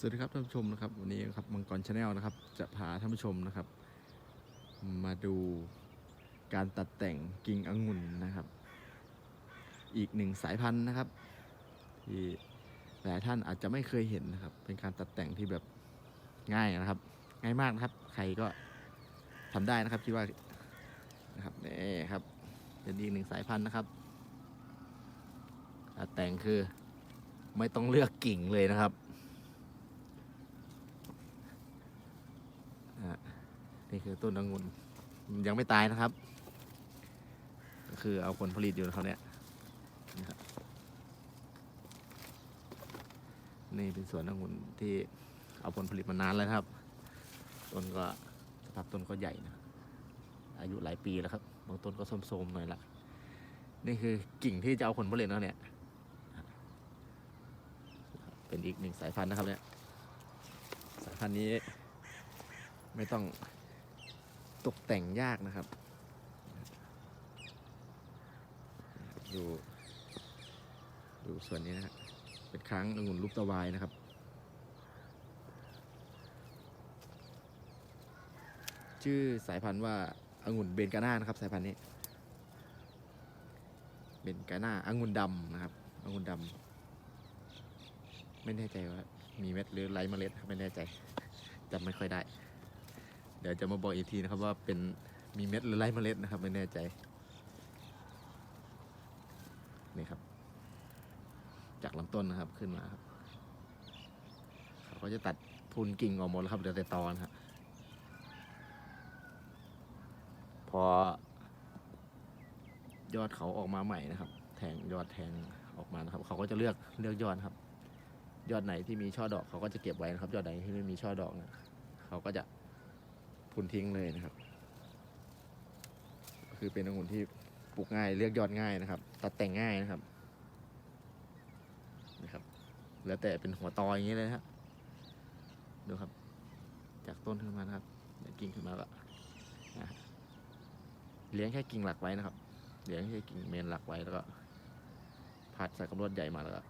สวัสดีครับท่านผู้ชมนะครับวันนี้ครับมังกรชาแนลนะครับ จะพาท่านผู้ชมนะครับ มาดูการตัดแต่งกิ่งองุ่นนะครับ อีกหนึ่งสายพันธุ์นะครับที่หลายท่านอาจจะไม่เคยเห็นนะครับ เป็นการตัดแต่งที่แบบง่ายนะครับ ง่ายมากนะครับ ใครก็ทำได้นะครับคิดว่านะครับนี่ครับเป็นอีกหนึ่งสายพันธุ์นะครับตัดแต่งคือไม่ต้องเลือกกิ่งเลยนะครับ อะ นี่คือต้นองุ่นยังไม่ตายนะครับ ก็คือเอาผลผลิตอยู่เขาเนี่ยนะครับนี่เป็นสวนองุ่นที่เอาผลผลิตมานานแล้วครับ ต้นก็สภาพต้นก็ใหญ่นะ อายุหลายปีแล้วครับ บางต้นก็โทมๆหน่อยละนี่คือกิ่งที่จะเอาผลผลิตแล้วเนี่ย เป็นอีกหนึ่งสายพันธุ์นะครับเนี่ย สายพันธุ์นี้ไม่ต้อง ตกแต่งยากนะครับ ดูดูส่วนนี้นะฮะเป็นค้างองุ่นลูกตะวายนะครับ ชื่อสายพันธุ์ว่าองุ่นเบนกาน่านะครับ สายพันธุ์นี้เบนกาน่าองุ่นดำนะครับองุ่นดำไม่แน่ใจว่ามีเม็ดหรือไร้เมล็ดครับไม่แน่ใจจำไม่ค่อยได้ เดี๋ยวจะมาบอกอีกทีนะครับว่าเป็นมีเม็ดหรือไร้เมล็ดนะครับ ไม่แน่ใจ นี่ครับ จากลำต้นนะครับขึ้นมาครับเขาจะตัดพุนกิ่งออกหมดแล้วครับเหลือแต่ตอนครับพอยอดเขาออกมาใหม่นะครับ แทงยอดแทงออกมานะครับ เขาก็จะเลือกเลือกยอดครับ ยอดไหนที่มีช่อดอกเขาก็จะเก็บไว้นะครับ ยอดไหนที่ไม่มีช่อดอกเนี่ยเขาก็จะ พุนทิ้งเลยนะครับ คือเป็นองุ่นที่ปลูกง่ายเลือกยอดง่ายนะครับ ตัดแต่งง่ายนะครับนะครับ แล้วแต่เป็นหัวตออย่างนี้เลยนะดูครับ จากต้นขึ้นมานะครับกิ่งขึ้นมาก็นะเลี้ยงแค่กิ่งหลักไว้นะครับเลี้ยงแค่กิ่งเมนหลักไว้แล้วก็พัดใส่กระรวดใหญ่มาแล้วก็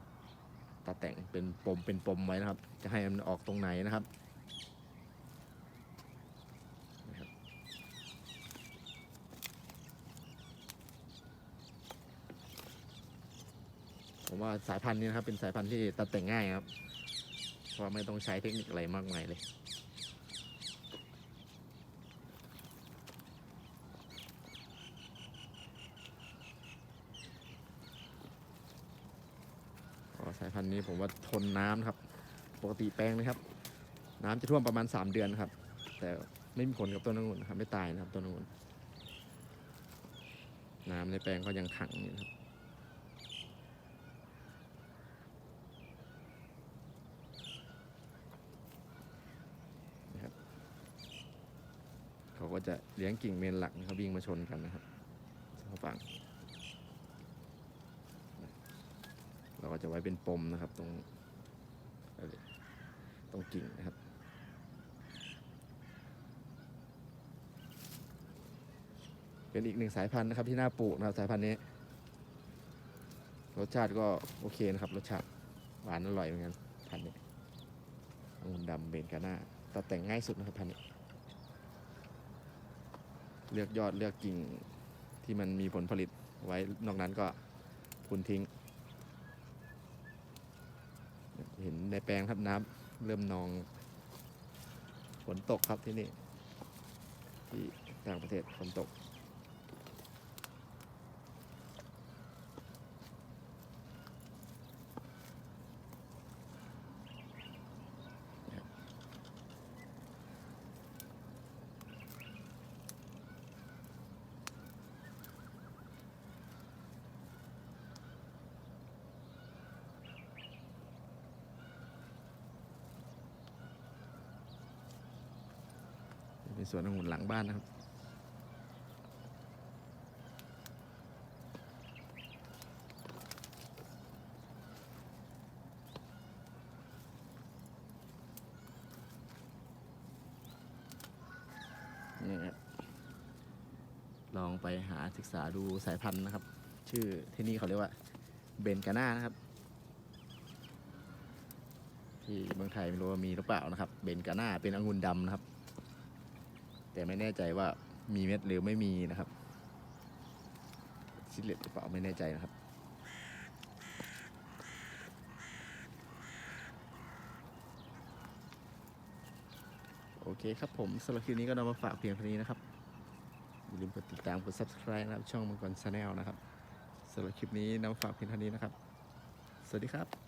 ตัดแต่งเป็นปมเป็นปมไว้นะครับ จะให้มันออกตรงไหนนะครับ ผมว่าสายพันธุ์นี้นะครับ เป็นสายพันธุ์ที่ตัดแต่งง่ายครับ เพราะไม่ต้องใช้เทคนิคอะไรมากมายเลยสายพันธุ์นี้ผมว่าทนน้ำครับ ปกติแปลงนะครับ น้ำจะท่วมประมาณ 3 เดือนครับ แต่ไม่มีผลกับต้นองุ่นนะครับ ไม่ตายนะครับต้นองุ่นน้ำในแปลงก็ยังขังอยู่ครับ เขาก็จะเลี้ยงกิ่งเมนหลักนะครับวิ่งมาชนกันนะครับสองฝั่งเราก็จะไว้เป็นปมนะครับตรงตรงกิ่งนะครับเป็นอีกหนึ่งสายพันธุ์นะครับที่น่าปลูกนะครับสายพันธุ์นี้ รสชาติก็โอเคนะครับ รสชาติหวานอร่อยเหมือนกันพันธุ์นี้องุ่นดำเบนกาน่าตัดแต่งง่ายสุดนะครับพันธุ์นี้ เลือกยอดเลือกกิ่งที่มันมีผลผลิตไว้นอกนั้นก็คุณทิ้ง เห็นในแปลงครับน้ำเริ่มนองฝนตกครับที่นี่ ที่ต่างประเทศฝนตก เป็นสวนองุ่นหลังบ้านนะครับ นี่ครับ ลองไปหาศึกษาดูสายพันธุ์นะครับ ชื่อที่นี่เขาเรียกว่าเบนกาน่านะครับที่เมืองไทยไม่รู้ว่ามีหรือเปล่านะครับ เบนกาน่าเป็นองุ่นดำนะครับ แต่ไม่แน่ใจว่ามีเม็ดหรือไม่มีนะครับซิลเลตหรือเปล่าไม่แน่ใจนะครับ โอเคครับผมสำหรับคลิปนี้ก็นำมาฝากเพียงเท่านี้นะครับอย่าลืมกดติดตามกด subscribe นะครับช่องมังกรชาแนลนะครับสำหรับคลิปนี้นำมาฝากเพียงเท่านี้นะครับ สวัสดีครับ